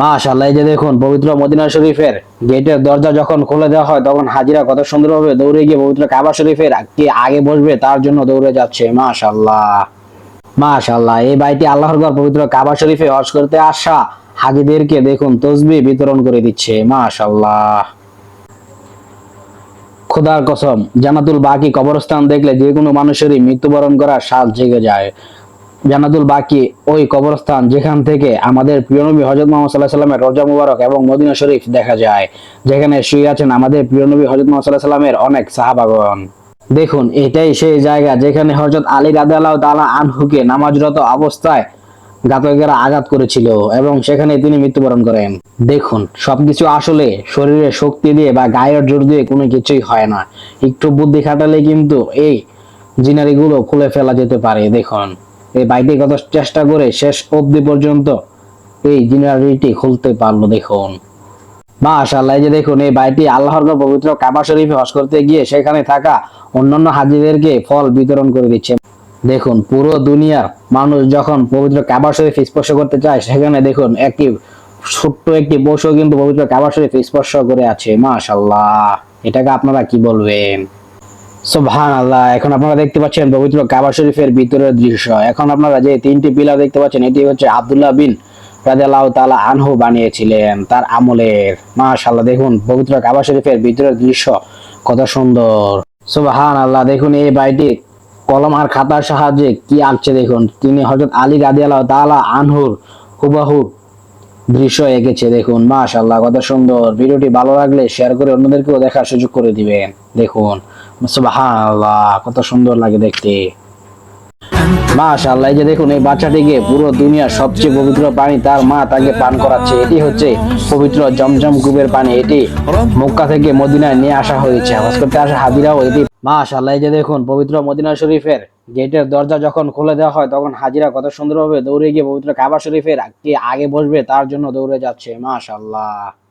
মাশাআল্লাহ, এই যে দেখুন, পবিত্র মদিনা শরীফের গেটের দরজা যখন খুলে দেওয়া হয়, তখন হাজিরা কত সুন্দরভাবে দৌড়ে গিয়ে পবিত্র কাবা শরীফের কে আগে বসবে, তার জন্য দৌড়ে যাচ্ছে। মাশাআল্লাহ মাশাআল্লাহ, এই বাড়িটি আল্লাহর ঘর, পবিত্র কাবা শরীফে হজ করতে আসা হাজিদেরকে দেখুন, তসবি বিতরণ করে দিচ্ছে। মাশাআল্লাহ, খোদার কসম জানাতুল বাকি কবরস্থান দেখলে যে কোনো মানুষেরই মৃত্যুবরণ করার স্বাদ জেগে যায়। জানাতুল বাকি ওই কবরস্থান যেখান থেকে আমাদের প্রিয় নবী হজরত মোহাম্মদ সাল্লাহ সাল্লামের রোজা মুবারক এবং মদিনা শরীফ দেখা যায়, যেখানে শুয়ে আছেন আমাদের প্রিয় নবী হজরত মোহাম্মদ সাল্লাহ সাল্লামের অনেক সাহাবাগণ। দেখুন, এটাই সেই জায়গা যেখানে হজরত আলী রাদিয়াল্লাহু তাআলা আনহুকে নামাজরত অবস্থায় ঘাতকেরা আঘাত করেছিল এবং সেখানে তিনি মৃত্যুবরণ করেন। দেখুন, সবকিছু আসলে শরীরে শক্তি দিয়ে বা গায়ের জোর দিয়ে কোনো কিছুই হয় না। একটু বুদ্ধি খাটালে কিন্তু এই জিনারিগুলো খুলে ফেলা যেতে পারে, দেখুন। এই বাইটি কত চেষ্টা করে শেষ অবধি পর্যন্ত এই জিনারিটি খুলতে পারল দেখুন। মাশাআল্লাহ, এই যে দেখুন, এই বাইটি আল্লাহর পবিত্র কাবা শরীফে হজ করতে গিয়ে সেখানে থাকা অন্যান্য হাজিদেরকে ফল বিতরণ করে দিচ্ছে। দেখুন, পুরো দুনিয়ার মানুষ যখন পবিত্র কাবা শরীফ স্পর্শ করতে চায়, সেখানে দেখুন একটি ছোট্ট একটি পশু কিন্তু পবিত্র কাবা শরীফ স্পর্শ করে আছে। মাশাআল্লাহ, এটাকে আপনারা কি বলবেন? সুবহান আল্লাহ এখন আপনারা দেখতে পাচ্ছেন পবিত্র কাবা শরীফের ভিতরের দৃশ্য। এখন আপনারা যে তিনটি পিলার দেখতে পাচ্ছেন, এটি হচ্ছে আব্দুল্লাহ বিন তাআলা আনহু বানিয়েছিলেন তার আমলের। মাশাআল্লাহ, দেখুন পবিত্র কাবা শরীফের ভিতরের দৃশ্য কত সুন্দর। সুবহান আল্লাহ দেখুন এই বাড়িটি কলম আর খাতার সাহায্যে কি আঁকছে দেখুন। তিনি হযরত আলী রাদিয়াল্লাহু তাআলা আনহুর হুবাহু দৃশ্য এঁকেছে দেখুন। মাশাআল্লাহ, কত সুন্দর। ভিডিওটি ভালো লাগলে শেয়ার করে অন্যদেরকেও দেখার সুযোগ করে দিবেন। দেখুন সুবহানাল্লাহ, কত সুন্দর লাগে দেখতে। মাশাআল্লাহ, এই যে দেখুন, এই বাচ্চাটিকে পুরো দুনিয়ার সবচেয়ে পবিত্র পানি তার মা তাকে পান করাচ্ছে। এটি হচ্ছে পবিত্র জমজম কূপের পানি। এটি মক্কা থেকে মদিনায় নিয়ে আসা হয়েছে। হজ করতে আসা হাজিরাও এটি। মাশাআল্লাহ, এই যে দেখুন, পবিত্র মদিনা শরীফের গেটের দরজা যখন খুলে দেওয়া হয়, তখন হাজিরা কত সুন্দরভাবে দৌড়ে গিয়ে পবিত্র কাবা শরীফের কে আগে বসবে, তার জন্য দৌড়ে যাচ্ছে। মাশাআল্লাহ।